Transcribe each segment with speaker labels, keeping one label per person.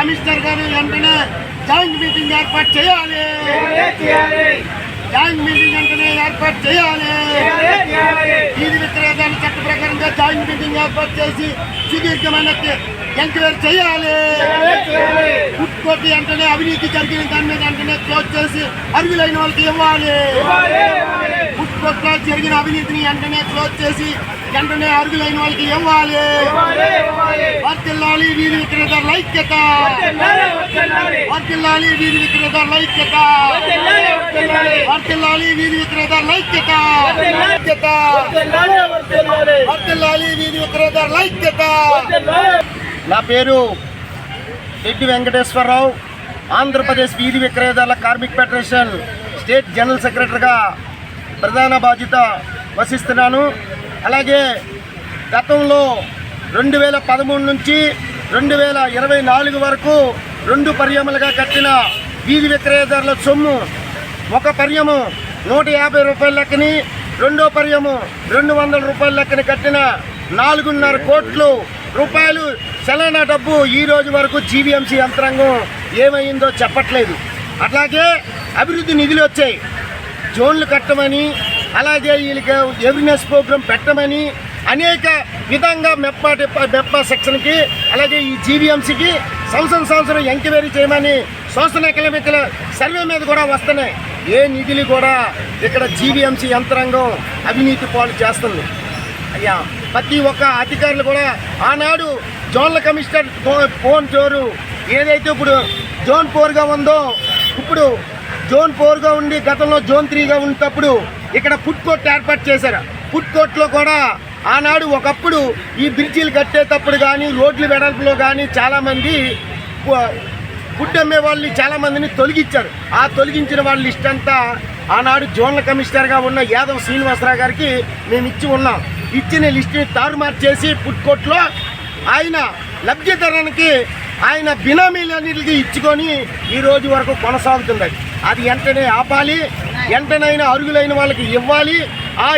Speaker 1: Commissioner గారు వెంటనే joint meeting ఏర్పాటు చేయాలి. జాయింట్ మీటింగ్ వెంటనే ఏర్పాటు చేయాలి. వీధి విక్రేతల చట్ట ప్రకారంగా జాయింట్ మీటింగ్ ఏర్పాటు చేసి సుదీర్ఘమైన ఎంక్వైరీ చేయాలి. ఫుడ్ కోర్టు వెంటనే అవినీతి జరిగిన దాని మీద వెంటనే క్లోజ్ చేసి అర్హులైన వాళ్ళకి ఇవ్వాలి. ఫుడ్ కోర్టులో జరిగిన అవినీతిని వెంటనే క్లోజ్ చేసి వెంటనే అర్హులైన వాళ్ళకి ఇవ్వాలి. వర్తిల్లాలి వీధి విక్రేతల ఐక్యత వర్తిల్లాలి వీధి విక్రేతల ఐక్యత వర్తిల్లాలి వీధి విక్రేతల ఐక్యత ఐక్యత వర్తిల్లాలి వీధి విక్రేతల ఐక్యత నా పేరు రెడ్డి వెంకటేశ్వరరావు ఆంధ్రప్రదేశ్ వీధి విక్రేతల కార్మిక్ ఫెడరేషన్ స్టేట్ జనరల్ సెక్రటరీగా ప్రధాన బాధ్యత వసిస్తున్నాను అలాగే గతంలో రెండు వేల పదమూడు నుంచి రెండు వేల ఇరవై నాలుగు వరకు రెండు పర్యములుగా కట్టిన వీధి విక్రయదారుల సొమ్ము. ఒక పర్యము నూట యాభై రూపాయల లెక్కని రెండో పర్యము రెండు వందల రూపాయల లెక్కని కట్టిన నాలుగున్నర కోట్లు రూపాయలు చలన డబ్బు ఈ రోజు వరకు జీవీఎంసీ యంత్రాంగం ఏమైందో చెప్పట్లేదు. అట్లాగే అభివృద్ధి నిధులు వచ్చాయి. జోన్లు కట్టమని అలాగే వీళ్ళకి ఎవినెస్ ప్రోగ్రామ్ పెట్టమని అనేక విధంగా మెప్ప మెప్పా మెప్ప సెక్షన్కి అలాగే ఈ జీవీఎంసీకి సంవత్సరం సంవత్సరం ఎంక్వైరీ చేయమని సోషల్ ఎకనామిక్ సర్వే మీద కూడా వస్తున్నాయి. ఏ నిధులు కూడా ఇక్కడ జీవీఎంసీ యంత్రాంగం అవినీతి పాలు చేస్తుంది. అయ్యా ప్రతి ఒక్క అధికారులు కూడా ఆనాడు జోన్ల కమిషనర్ ఫో- ఫోన్ చోరు ఏదైతే ఇప్పుడు జోన్ ఫోర్గా ఉందో ఇప్పుడు జోన్ ఫోర్గా ఉండి గతంలో జోన్ త్రీగా ఉన్నప్పుడు ఇక్కడ ఫుడ్ కోర్ట్ ఏర్పాటు చేశారు. ఫుడ్ కోర్ట్లో కూడా ఆనాడు ఒకప్పుడు ఈ బ్రిడ్జీలు కట్టేటప్పుడు కానీ రోడ్లు వెడల్పులో కానీ చాలామంది ఫుడ్ అమ్మే వాళ్ళని చాలామందిని తొలగించారు. ఆ తొలగించిన వాళ్ళ లిస్ట్ అంతా ఆనాడు జోన్ల కమిషనర్గా ఉన్న యాదవ్ శ్రీనివాసరావు గారికి మేము ఇచ్చి ఉన్నాం. ఇచ్చిన లిస్టుని తారుమారు చేసి ఫుడ్ కోర్టులో ఆయన లబ్ధిదారానికి ఆయన బినామీలన్నిటికీ ఇచ్చుకొని ఈ రోజు వరకు కొనసాగుతున్నది. అది వెంటనే ఆపాలి వెంటనైనా అరుగులైన వాళ్ళకి ఇవ్వాలి. ఆ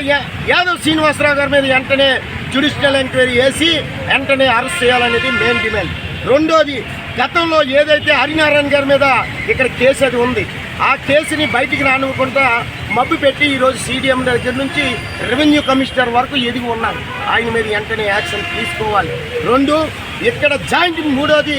Speaker 1: యాదవ్ శ్రీనివాసరావు గారి మీద వెంటనే జ్యుడిషియల్ ఎంక్వైరీ చేసి వెంటనే అరెస్ట్ చేయాలనేది మెయిన్ డిమాండ్ రెండోది గతంలో ఏదైతే హరినారాయణ గారి మీద ఇక్కడ కేసు అది ఉంది ఆ కేసుని బయటికి రానివ్వకుండా మబ్బు పెట్టి ఈరోజు సీడీఎం దగ్గర నుంచి రెవెన్యూ కమిషనర్ వరకు ఎదిగి ఉన్నారు. ఆయన మీద వెంటనే యాక్షన్ తీసుకోవాలి. రెండు ఇక్కడ జాయింట్ మూడోది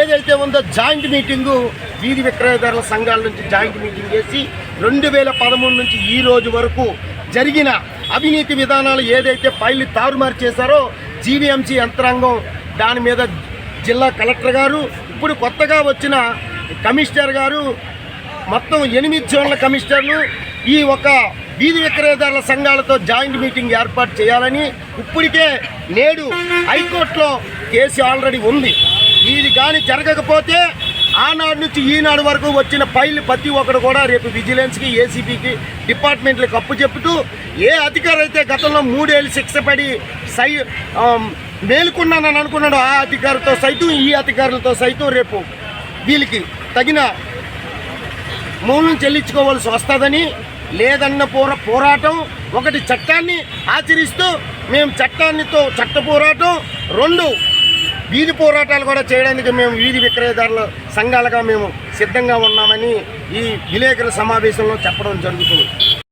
Speaker 1: ఏదైతే ఉందో జాయింట్ మీటింగు వీధి విక్రయదారుల సంఘాల నుంచి జాయింట్ మీటింగ్ చేసి రెండు వేల పదమూడు నుంచి ఈ రోజు వరకు జరిగిన అవినీతి విధానాలు ఏదైతే ఫైల్ తారుమారు చేశారో జీవీఎంసీ యంత్రాంగం దాని మీద జిల్లా కలెక్టర్ గారు ఇప్పుడు కొత్తగా వచ్చిన కమిషనర్ గారు మొత్తం ఎనిమిది జోన్ల కమిషనర్లు ఈ ఒక వీధి విక్రయదారుల సంఘాలతో జాయింట్ మీటింగ్ ఏర్పాటు చేయాలని ఇప్పటికే నేడు హైకోర్టులో కేసు ఆల్రెడీ ఉంది. ఇది కానీ జరగకపోతే ఆనాడు నుంచి ఈనాడు వరకు వచ్చిన ఫైల్ ప్రతి ఒక్కరు కూడా రేపు విజిలెన్స్కి ఏసీబీకి డిపార్ట్మెంట్లకు అప్పు చెప్తూ ఏ అధికారి అయితే గతంలో మూడేళ్ళు శిక్ష పడి సై మేలుకున్నానని అనుకున్నాడు ఆ అధికారితో సైతం ఈ అధికారులతో సైతం రేపు వీళ్ళకి తగిన మూలం చెల్లించుకోవాల్సి వస్తుందని లేదన్న పోర పోరాటం ఒకటి చట్టాన్ని ఆచరిస్తూ మేము చట్టాన్నితో చట్ట పోరాటం రెండు వీధి పోరాటాలు కూడా చేయడానికి మేము వీధి విక్రయదారుల సంఘాలుగా మేము సిద్ధంగా ఉన్నామని ఈ విలేకరుల సమావేశంలో చెప్పడం జరుగుతుంది.